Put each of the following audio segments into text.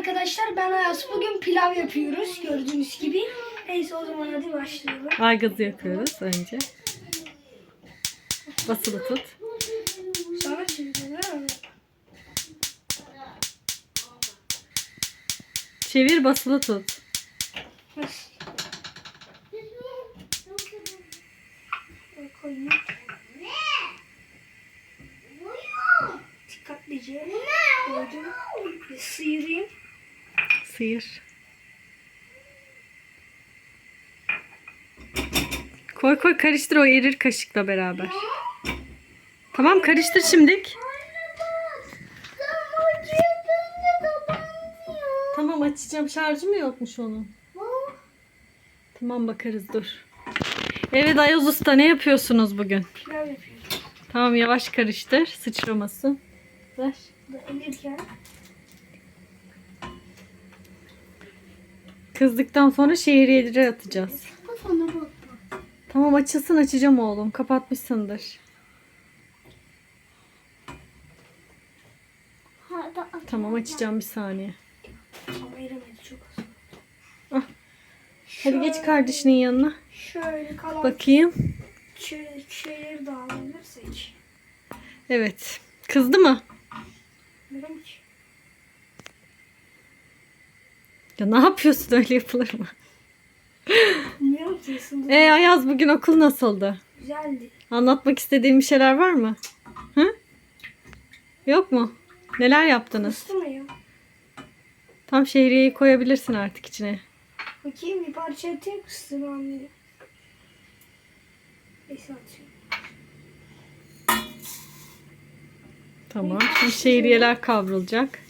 arkadaşlar ben Ayas. Bugün pilav yapıyoruz gördüğünüz gibi. Neyse o zaman hadi başlayalım. Aygazı yapıyoruz önce. Basılı tut. Sonra çevirelim? Çevir basılı tut. Dikkatlice koydum. Ve sıyırayım. Sıyır. Koy koy karıştır o erir kaşıkla beraber. Tamam karıştır şimdilik. Tamam açacağım. Şarjı mı yokmuş onun? Tamam bakarız dur. Evet Ayaz Usta ne yapıyorsunuz bugün? Pilav yapıyorum. Tamam yavaş karıştır. Sıçramasın. Ver. Elirken Kızdıktan sonra şehriyeleri atacağız. bak. Tamam açılsın açacağım oğlum. Kapatmışsındır. Tamam açacağım bir saniye. Ah. Hadi geç kardeşinin yanına. Şöyle kalan Bakayım. şöyle şeyleri de alabilirsek. Evet. Kızdı mı? Bilmiyorum ki. Ya ne yapıyorsun öyle yapılır mı? Ki ısındı. E Ayaz bugün okul nasıldı? Güzeldi. Anlatmak istediğin bir şeyler var mı? Hı? Yok mu? Neler yaptınız? Ya? Tam şehriyeyi koyabilirsin artık içine. Bakayım bir parça atayım. Neyse atıyorum. Tamam. Şimdi şehriyeler kavrulacak.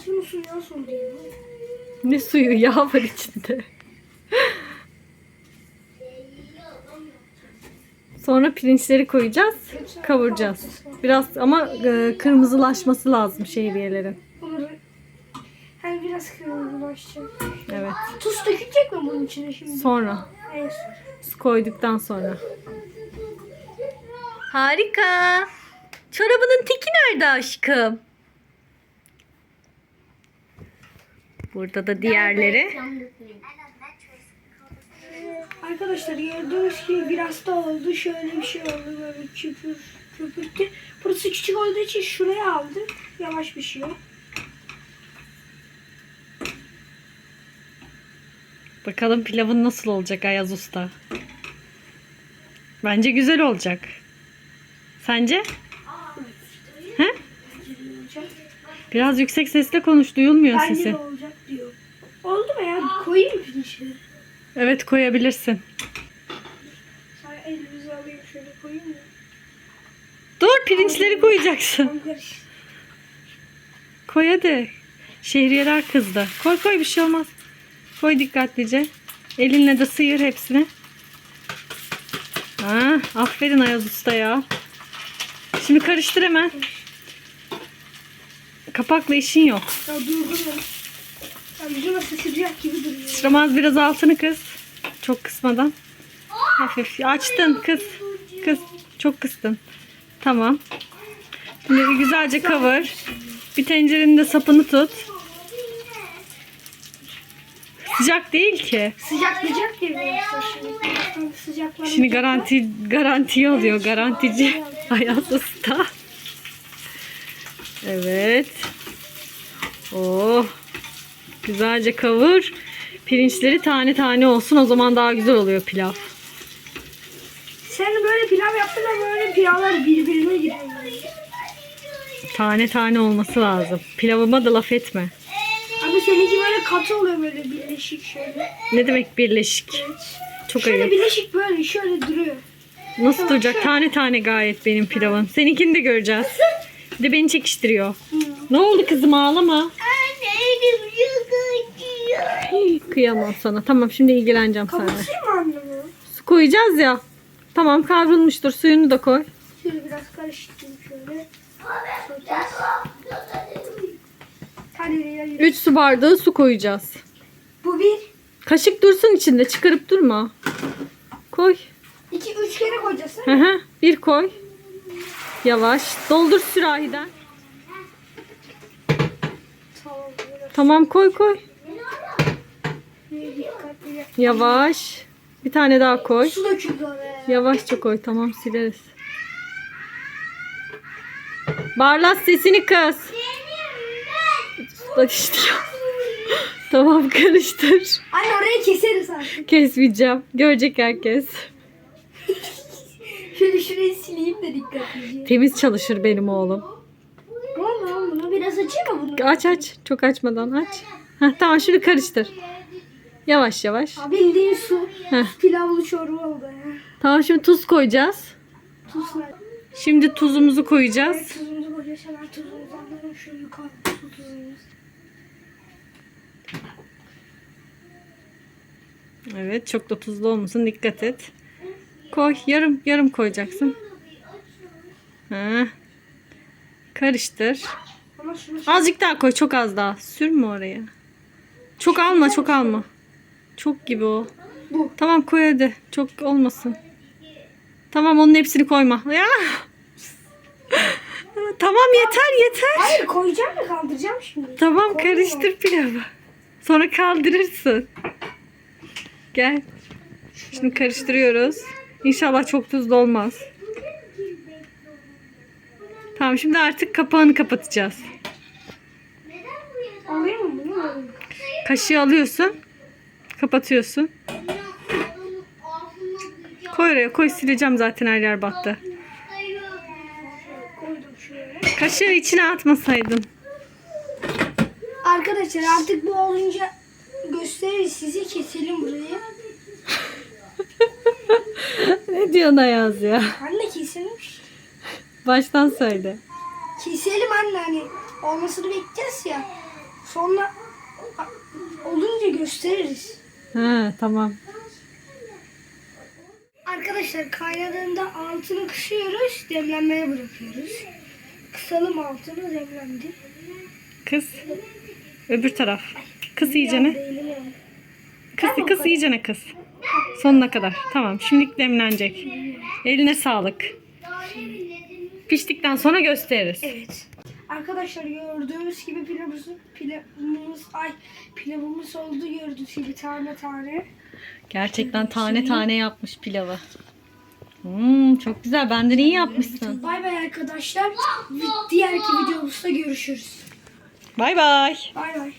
Biraz bunu suya soğudayım. Ne suyu yağ var içinde. Sonra pirinçleri koyacağız. Kavuracağız. Biraz ama e, kırmızılaşması lazım şehriyelerin. Hani biraz kırmızılaşacak. Evet. Tuz dökülecek mi bunun içine şimdi? Sonra Neyse. su koyduktan sonra. Harika. Çorabının teki nerede aşkım? Burada da diğerleri. Arkadaşlar gördüğünüz gibi biraz da oldu. Şöyle bir şey oldu böyle küpür köpürtü. Burası küçük olduğu için şuraya aldım. Yavaş bir şey. Bakalım pilavın nasıl olacak Ayaz Usta. Bence güzel olacak. Sence? He? Biraz yüksek sesle konuş. Duyulmuyor sesin. de olacak diyor. Oldu mu ya? Koyayım mı pirinçleri? Evet koyabilirsin. Sonra elimizi alayım şöyle koyayım mı? Dur pirinçleri koyacaksın. Tam karış. Koy hadi. Şehriyeler kızdı. Koy koy bir şey olmaz. Koy dikkatlice. Elinle de sıyır hepsini. Ha, aferin Ayaz Usta ya. Şimdi karıştır hemen. Kapakla işin yok. Ya. Ya bizim nasıl sıcak gibi duruyor. Sıramaz biraz altını kız. Çok kısmadan. Hafif. Açtın kız. Kız. Çok kıstın. Tamam. Şimdi bir güzelce kavur. Bir tencerenin de sapını tut. Sıcak değil ki. Biraz şimdi. Tam Sıcaklanacak. Şimdi garanti garantiye alıyor garantici Ayaz Usta. Evet. Oh. Güzelce kavur. Pirinçleri tane tane olsun o zaman daha güzel oluyor pilav. Sen böyle pilav yaptın da böyle pilavlar birbirine giriyor. Tane tane olması lazım. Pilavıma da laf etme. Ama seninki böyle katı oluyor böyle birleşik şöyle. Ne demek birleşik? Çok Şöyle ayıp. birleşik böyle şöyle duruyor. Nasıl duracak? Tane tane gayet benim pilavım. Seninkini de göreceğiz. De beni çekiştiriyor. Ne oldu kızım ağlama. Anne elim çok acıyor. Hii, Kıyamam sana. Tamam şimdi ilgileneceğim seninle. Kapatayım mı anne bunu? Su koyacağız ya. Tamam kavrulmuştur. Suyunu da koy. Şöyle biraz karıştırayım şöyle. Sokacağız. Hadi yürü. 3 su bardağı su koyacağız. Bu bir. Kaşık dursun içinde. Çıkarıp durma. Koy. iki, üç kere koyacağız. Hı hı. Bir koy. Yavaş. Doldur sürahiden. Tamam. koy koy. Yavaş. Bir tane daha koy. Su döküldü oraya. Yavaşça koy. Tamam sileriz. Barlas sesini kız. Bak işte ya. tamam karıştır. Anne orayı keseriz artık. Kesmeyeceğim. Görecek herkes. Şöyle şurayı sileyim de dikkatlice. Temiz çalışır benim oğlum. Tamam bunu biraz açayım mı bunu? Aç aç. Çok açmadan aç. Heh, tamam şimdi karıştır. Yavaş yavaş. Ha, Bildiğin su. Heh. Pilavlı çorba oldu ya. Tamam şimdi tuz koyacağız. Tuz? Şimdi tuzumuzu koyacağız. Evet, tuzumuzu koyacağız. Hemen tuzumuzu alalım. Şu yukarı su tuzumuz. Evet çok da tuzlu olmasın dikkat et. Koy yarım yarım koyacaksın. Ha. Karıştır. Azıcık daha koy çok az daha. Sürme oraya. Çok alma çok alma. Çok gibi o. Bu. Tamam koy hadi. Çok olmasın. Tamam onun hepsini koyma. Ya. tamam yeter yeter. Hayır koyacağım da kaldıracağım şimdi. Tamam karıştır pilavı. Sonra kaldırırsın. Gel. Şimdi karıştırıyoruz. İnşallah çok tuzlu olmaz. Tamam şimdi artık kapağını kapatacağız. Bunu? Alayım. Kaşığı alıyorsun. Kapatıyorsun. Koy oraya koy sileceğim zaten her yer battı. Kaşığı içine atmasaydın. Arkadaşlar artık bu olunca gösteririz size keselim burayı. ne diyorsun Ayaz ya? Anne keselim. Baştan söyle. Keselim anne hani olmasını bekleyeceğiz ya. Sonra olunca gösteririz. Ha tamam. Arkadaşlar kaynadığında altını kısıyoruz, demlenmeye bırakıyoruz. Kısalım altını demlendi. Kız. Öbür taraf. Kız iyicene. Kız kız iyicene kız. Sonuna kadar. Tamam. Şimdi demlenecek. Eline sağlık. Piştikten sonra gösteririz. Evet. Arkadaşlar gördüğümüz gibi pilavımız, pilavımız, ay pilavımız oldu gördüğünüz gibi tane tane. Gerçekten tane tane yapmış pilavı. Hmm, çok güzel. Benden iyi yapmışsın. Bay bay arkadaşlar. Diğerki videomuzda görüşürüz. Bay bay. Bay bay.